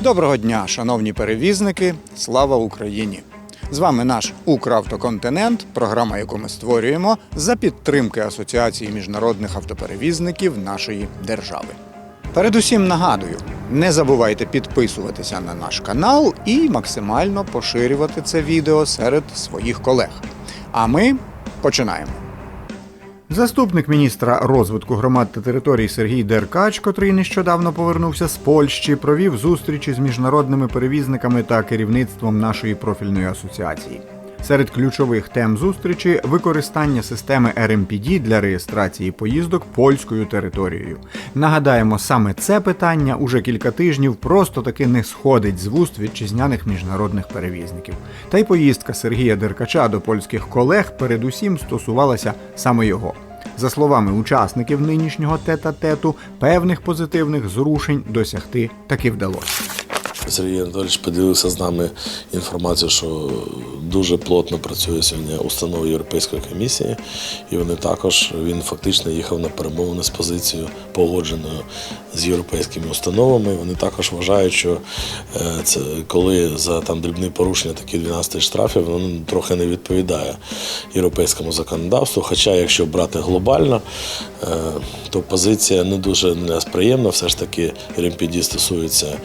Доброго дня, шановні перевізники! Слава Україні! З вами наш Укравтоконтинент, програма, яку ми створюємо за підтримки Асоціації міжнародних автоперевізників нашої держави. Передусім нагадую, не забувайте підписуватися на наш канал і максимально поширювати це відео серед своїх колег. А ми починаємо. Заступник міністра розвитку громад та територій Сергій Деркач, котрий нещодавно повернувся з Польщі, провів зустрічі з міжнародними перевізниками та керівництвом нашої профільної асоціації. Серед ключових тем зустрічі використання системи RMPD для реєстрації поїздок польською територією. Нагадаємо, саме це питання уже кілька тижнів просто таки не сходить з вуст вітчизняних міжнародних перевізників. Та й поїздка Сергія Деркача до польських колег передусім стосувалася саме його. За словами учасників нинішнього тета-тету, певних позитивних зрушень досягти таки вдалося. Сергій Анатолійович поділився з нами інформацією, що дуже плотно працює сьогодні установа Європейської комісії, і вони також він фактично їхав на перемовини з позицією погодженою з європейськими установами. Вони також вважають, що е, це коли за там дрібні порушення такі 12 штрафів, воно трохи не відповідає європейському законодавству. Хоча, якщо брати глобально, е, то позиція не дуже нас приємна. Все ж таки РМПД стосується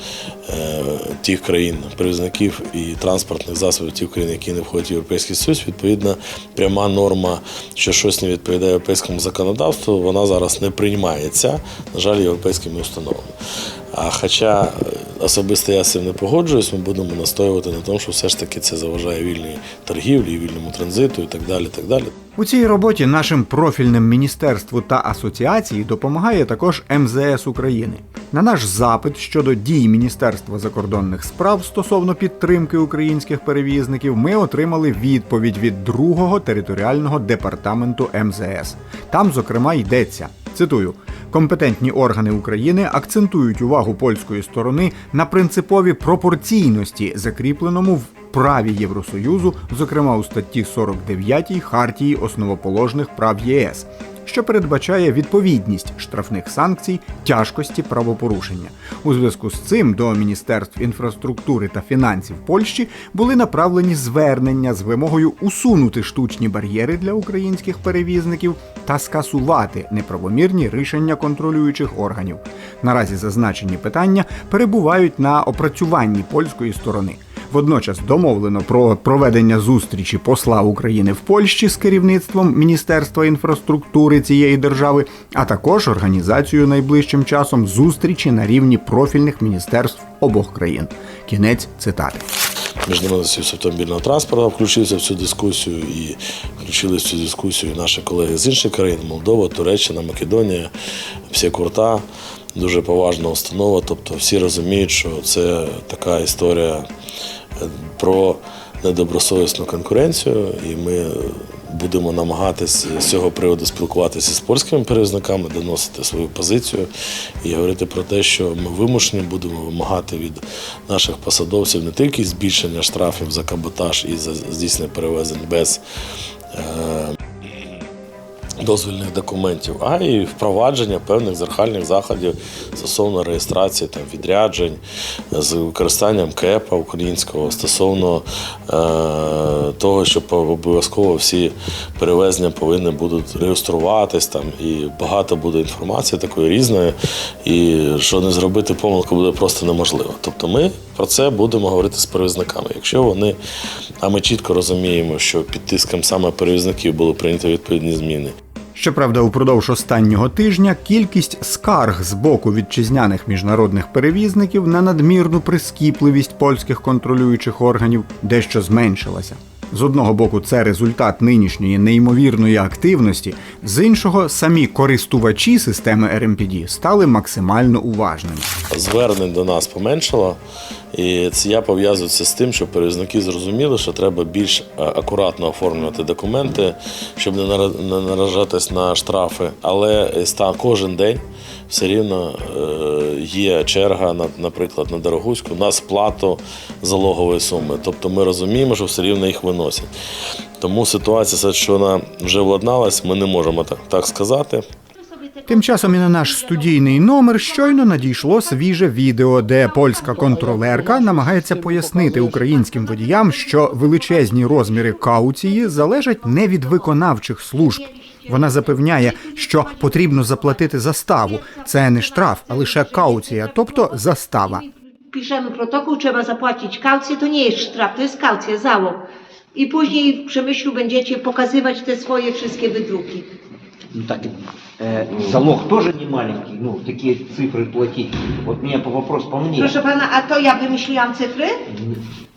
е, тих країн, перевізників і транспортних засобів тих країн, які не входять в Європейський Союз. Відповідно, пряма норма, що щось не відповідає європейському законодавству, вона зараз не приймається, на жаль, європейськими установами. А хоча особисто я з цим не погоджуюсь, ми будемо настоювати на тому, що все ж таки це заважає вільній торгівлі, вільному транзиту і так далі. так далі. У цій роботі нашим профільним міністерству та асоціації допомагає також МЗС України. На наш запит щодо дій Міністерства закордонних справ стосовно підтримки українських перевізників, ми отримали відповідь від другого територіального департаменту МЗС. Там, зокрема, йдеться. Цитую: компетентні органи України акцентують увагу польської сторони на принципові пропорційності, закріпленому в праві Євросоюзу, зокрема у статті 49 Хартії основоположних прав ЄС, що передбачає відповідність штрафних санкцій тяжкості правопорушення. У зв'язку з цим до Міністерств інфраструктури та фінансів Польщі були направлені звернення з вимогою усунути штучні бар'єри для українських перевізників та скасувати неправомірні рішення контролюючих органів. Наразі зазначені питання перебувають на опрацюванні польської сторони. Водночас домовлено про проведення зустрічі посла України в Польщі з керівництвом Міністерства інфраструктури цієї держави, а також організацію найближчим часом зустрічі на рівні профільних міністерств обох країн. Кінець цитати. Міжнародний союз автомобільного транспорту включився в цю дискусію і включили в цю дискусію і наші колеги з інших країн Молдова, Туреччина, Македонія, всі курта. Дуже поважна установа. Тобто всі розуміють, що це така історія про недобросовісну конкуренцію, і ми будемо намагатися з цього приводу спілкуватися з польськими перевізниками, доносити свою позицію і говорити про те, що ми вимушені будемо вимагати від наших посадовців не тільки збільшення штрафів за каботаж і за здійснення перевезень без. Дозвільних документів, а і впровадження певних зеркальних заходів стосовно реєстрації там, відряджень з використанням КЕПа українського стосовно е, того, що обов'язково всі перевезення повинні будуть реєструватись там, і багато буде інформації такої різної, і що не зробити помилку буде просто неможливо. Тобто ми про це будемо говорити з перевізниками. Якщо вони, а ми чітко розуміємо, що під тиском саме перевізників були прийняті відповідні зміни. Щоправда, упродовж останнього тижня кількість скарг з боку вітчизняних міжнародних перевізників на надмірну прискіпливість польських контролюючих органів дещо зменшилася. З одного боку, це результат нинішньої неймовірної активності, з іншого, самі користувачі системи RMPD стали максимально уважними. Звернень до нас поменшало, і це я пов'язую з тим, що перевізники зрозуміли, що треба більш е, акуратно оформлювати документи, щоб не нара- наражатись на штрафи. Але кожен день все рівно е, є черга, на- наприклад, на Дорогуську на сплату залогової суми. Тобто ми розуміємо, що все рівно їх виносять. Тому ситуація, що вона вже владналась, ми не можемо так сказати. Тим часом і на наш студійний номер щойно надійшло свіже відео, де польська контролерка намагається пояснити українським водіям, що величезні розміри кауції залежать не від виконавчих служб. Вона запевняє, що потрібно заплатити заставу. Це не штраф, а лише кауція, тобто zastава. piszemy protokół, trzeba zapłacić kaucję, to nie jest sztraf, to jest kaucja, załog. I później w Przemyślu będziecie pokazywać te swoje wydruki Ну так, э, залог тоже не маленький, ну, такие цифры платить. Вот меня по вопрос по мне. Proszę pana, a to ja wymyśliłam cyfry?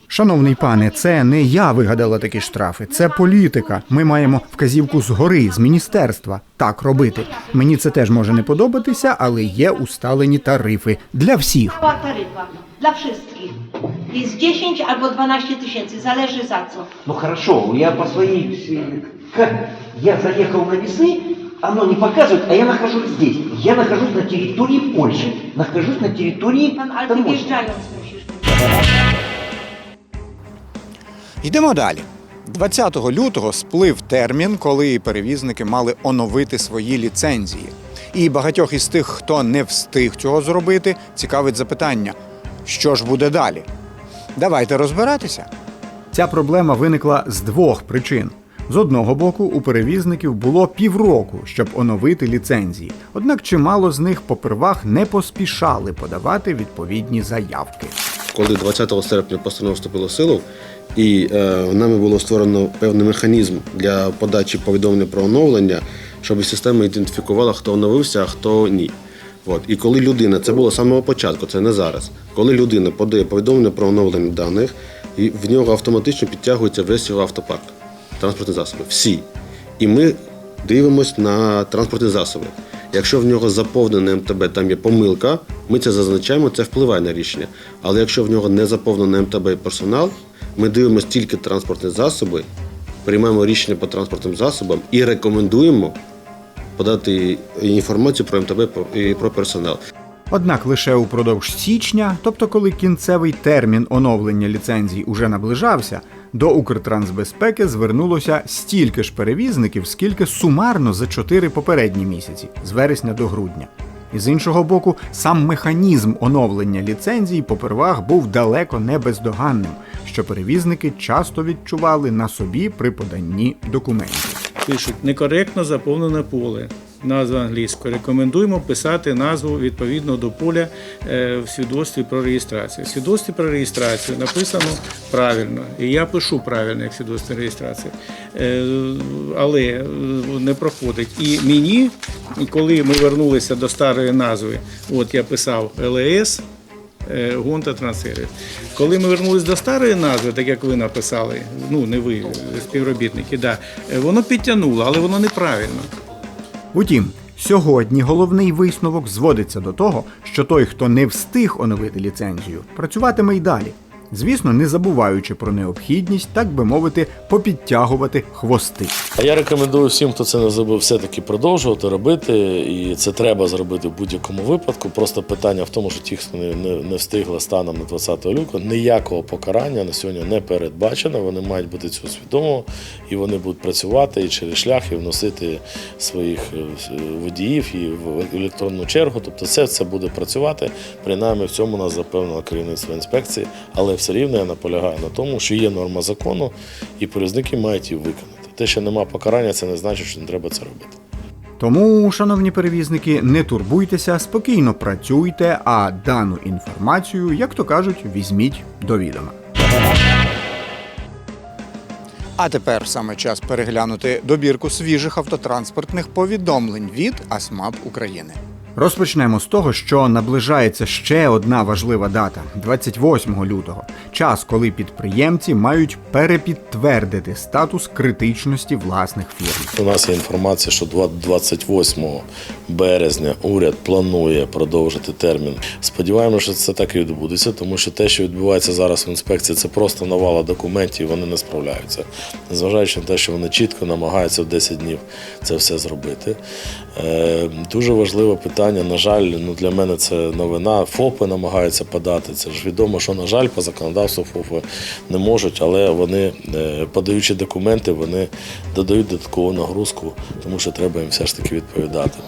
Шановний пане, це не я вигадала такі штрафи, це політика. Ми маємо вказівку згори, з міністерства так робити. Мені це теж може не подобатися, але є усталені тарифи для всіх. Cała taryfa, dla wszystkich. Jest 10 albo 12 tysięcy, zależy za co. Ну хорошо, я по своей... э, Как? Я заехал на весы, оно не показывает, а я нахожусь здесь. Я нахожусь на территории Польши, нахожусь на территории таможни. Йдемо далі. 20 лютого сплив термін, коли перевізники мали оновити свої ліцензії. І багатьох із тих, хто не встиг цього зробити, цікавить запитання: що ж буде далі? Давайте розбиратися. Ця проблема виникла з двох причин. З одного боку, у перевізників було півроку, щоб оновити ліцензії. Однак чимало з них попервах не поспішали подавати відповідні заявки. коли 20 серпня постанова вступила в силу, і е, нами було створено певний механізм для подачі повідомлення про оновлення, щоб система ідентифікувала, хто оновився, а хто ні. От. І коли людина, це було з самого початку, це не зараз. Коли людина подає повідомлення про оновлення даних, і в нього автоматично підтягується весь його автопарк, транспортні засоби. Всі. І ми дивимося на транспортні засоби. Якщо в нього заповнене МТБ, там є помилка, ми це зазначаємо, це впливає на рішення. Але якщо в нього не заповнене МТБ персонал, ми дивимося тільки транспортні засоби, приймаємо рішення по транспортним засобам і рекомендуємо подати інформацію про МТБ і про персонал. Однак лише упродовж січня, тобто коли кінцевий термін оновлення ліцензій уже наближався, до Укртрансбезпеки звернулося стільки ж перевізників, скільки сумарно за чотири попередні місяці з вересня до грудня. І з іншого боку, сам механізм оновлення ліцензій попервах був далеко не бездоганним, що перевізники часто відчували на собі при поданні документів. пишуть некоректно заповнене поле. Назва англійською. Рекомендуємо писати назву відповідно до поля е, в свідоцтві про реєстрацію. В свідоцтві про реєстрацію написано правильно, і я пишу правильно як в свідоцтві реєстрації, Е, але е, не проходить. І мені, коли ми вернулися до старої назви, от я писав ЛС, Гонта трансферів. Коли ми вернулись до старої назви, так як ви написали, ну не ви, співробітники, да, воно підтягнуло, але воно неправильно. Утім, сьогодні головний висновок зводиться до того, що той, хто не встиг оновити ліцензію, працюватиме й далі. Звісно, не забуваючи про необхідність, так би мовити, попідтягувати хвости. А я рекомендую всім, хто це не зробив, все-таки продовжувати робити. І це треба зробити в будь-якому випадку. Просто питання в тому, що ті, хто не, не, встигли станом на 20 люку, ніякого покарання на сьогодні не передбачено. Вони мають бути цього свідомо, і вони будуть працювати і через шлях, і вносити своїх е, водіїв і в електронну чергу. Тобто, все це буде працювати. Принаймні в цьому нас запевнило керівництво інспекції, але все рівно я наполягаю на тому, що є норма закону, і перевізники мають її виконати. Те, що нема покарання, це не значить, що не треба це робити. Тому, шановні перевізники, не турбуйтеся, спокійно працюйте, а дану інформацію, як то кажуть, візьміть до відома. А тепер саме час переглянути добірку свіжих автотранспортних повідомлень від АСМАП України. Розпочнемо з того, що наближається ще одна важлива дата 28 лютого, час, коли підприємці мають перепідтвердити статус критичності власних фірм. У нас є інформація, що 28 березня уряд планує продовжити термін. Сподіваємося, що це так і відбудеться, тому що те, що відбувається зараз в інспекції, це просто навала документів, і вони не справляються. Незважаючи на те, що вони чітко намагаються в 10 днів це все зробити. Е, Дуже важливе питання. На жаль, ну для мене це новина. ФОПи намагаються подати. Це ж відомо, що на жаль, по законодавству ФОПи не можуть, але вони, е, подаючи документи, вони додають додаткову нагрузку, тому що треба їм все ж таки відповідати.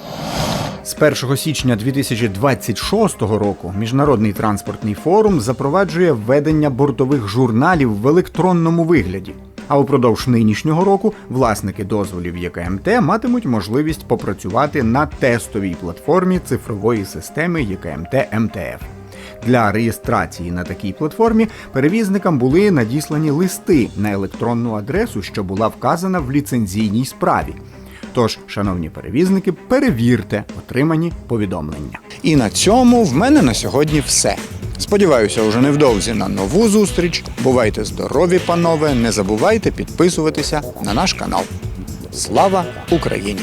З 1 січня 2026 року Міжнародний транспортний форум запроваджує введення бортових журналів в електронному вигляді. А упродовж нинішнього року власники дозволів ЄКМТ матимуть можливість попрацювати на тестовій платформі цифрової системи ЄКМТ МТФ. Для реєстрації на такій платформі перевізникам були надіслані листи на електронну адресу, що була вказана в ліцензійній справі. Тож, шановні перевізники, перевірте отримані повідомлення. І на цьому в мене на сьогодні все. Сподіваюся, уже невдовзі на нову зустріч. Бувайте здорові, панове! Не забувайте підписуватися на наш канал. Слава Україні!